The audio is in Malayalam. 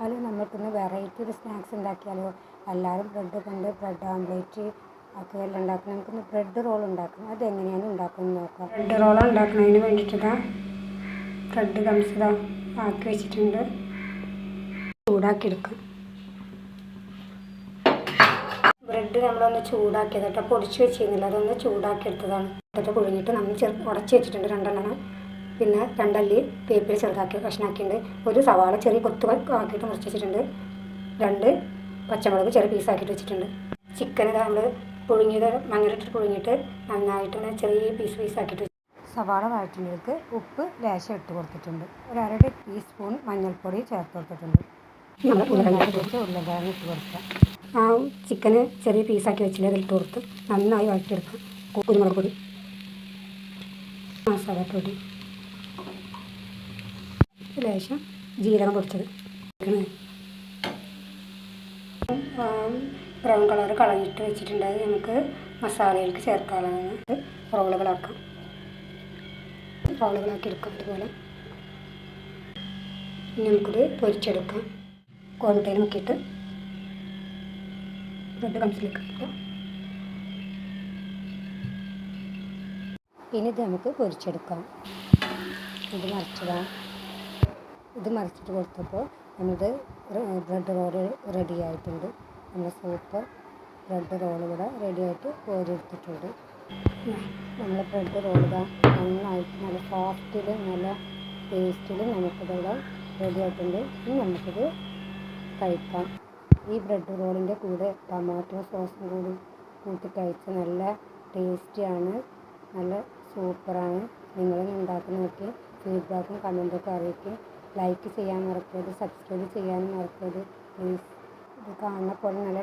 ഹലോ നമുക്കിന്ന് വെറൈറ്റി ഒരു സ്നാക്സ് ഉണ്ടാക്കിയാലോ? എല്ലാവരും ബ്രെഡ് കൊണ്ട് ബ്രെഡ് ഓംലേറ്റ് ഒക്കെ എല്ലാം ഉണ്ടാക്കണം. നമുക്കിന്ന് ബ്രെഡ് റോൾ ഉണ്ടാക്കണം. അതെങ്ങനെയാണ് ഉണ്ടാക്കുന്നത് നോക്കാം. ബ്രെഡ് റോൾ ഉണ്ടാക്കുന്നതിന് വേണ്ടിയിട്ടാ ബ്രെഡ് കംസിത ആക്കി വെച്ചിട്ടുണ്ട്. ചൂടാക്കി എടുക്കാം ബ്രെഡ് നമ്മളൊന്ന് ചൂടാക്കിയത് പൊടിച്ച് വെച്ചിരുന്നില്ല. അതൊന്ന് ചൂടാക്കി എടുത്തതാണ് അതൊക്കെ പുഴുങ്ങിയിട്ട് നമ്മൾ ചെറു ഉടച്ച് വെച്ചിട്ടുണ്ട്. രണ്ടെണ്ണം പിന്നെ രണ്ടല്ലി വേപ്പില ചെറുതാക്കി കഷ്ണാക്കിയിട്ടുണ്ട് ഒരു സവാള ചെറിയ കൊത്തു ആക്കിയിട്ട് മുറിച്ച് വെച്ചിട്ടുണ്ട്. രണ്ട് പച്ചമുളക് ചെറിയ പീസാക്കിയിട്ട് വെച്ചിട്ടുണ്ട്. ചിക്കൻ ഇതാ നമ്മൾ പുഴുങ്ങിയത് മഞ്ഞളിട്ട് പുഴുങ്ങിയിട്ട് നന്നായിട്ട് ചെറിയ പീസ് പീസാക്കിയിട്ട് സവാള വഴറ്റുന്നതിലേക്ക് ഉപ്പ് ലേശം ഇട്ട് കൊടുത്തിട്ടുണ്ട്. ഒരു അര ടീസ്പൂൺ മഞ്ഞൾപ്പൊടി ചേർത്ത് കൊടുത്തിട്ടുണ്ട്. ഉരുളക്കിഴങ്ങ് ഇട്ട് കൊടുക്കാം ആ ചിക്കന് ചെറിയ പീസാക്കി വെച്ചില്ല അതിലിട്ട് കൊടുത്ത് നന്നായി വഴറ്റിയെടുക്കാം കുരുമുളക് പൊടി മസാലപ്പൊടി. ലേശം ജീരകം പൊടിച്ചത്. ബ്രൗൺ കളർ കളഞ്ഞിട്ട് വെച്ചിട്ടുണ്ടായത് നമുക്ക് മസാലയിലേക്ക് ചേർക്കാനുള്ളത് റോളുകളാക്കാം. റോളുകളാക്കി എടുക്കാം അതുപോലെ ഇനി നമുക്കിത് പൊരിച്ചെടുക്കാം. കോൺടയിൽ മുക്കിയിട്ട് ബ്രെഡ് കംസിലേക്ക് ഇനി ഇത് നമുക്ക് പൊരിച്ചെടുക്കാം. ഇത് മറിച്ചിടാം ഇത് മറിച്ചിട്ട് കൊടുത്തപ്പോൾ നമ്മുടെ ബ്രെഡ് റോൾ റെഡി ആയിട്ടുണ്ട്. നമ്മുടെ സൂപ്പർ ബ്രെഡ് റോൾ ഇവിടെ റെഡി ആയിട്ട് കോരിയെടുത്തിട്ടുണ്ട്. നമ്മൾ ബ്രെഡ് റോൾ ഇതാ നന്നായിട്ട് നല്ല സോഫ്റ്റിൽ നല്ല ടേസ്റ്റിൽ നമുക്കിതിവിടെ റെഡി ആയിട്ടുണ്ട്. ഇനി നമുക്കിത് കഴിക്കാം. ഈ ബ്രെഡ് റോളിന്റെ കൂടെ ടൊമാറ്റോ സോസും കൂടി കൂട്ടി കഴിച്ച് നല്ല ടേസ്റ്റിയാണ് നല്ല സൂപ്പറാണ് നിങ്ങളും ഉണ്ടാക്കി നോക്കി ഫീഡ്ബാക്കും കമന്റൊക്കെ അറിയിക്കുക ലൈക്ക് ചെയ്യാൻ മറക്കരുത് സബ്സ്ക്രൈബ് ചെയ്യാനും മറക്കരുത്. പ്ലീസ് ഇത് കാണുന്ന പോലെ നല്ല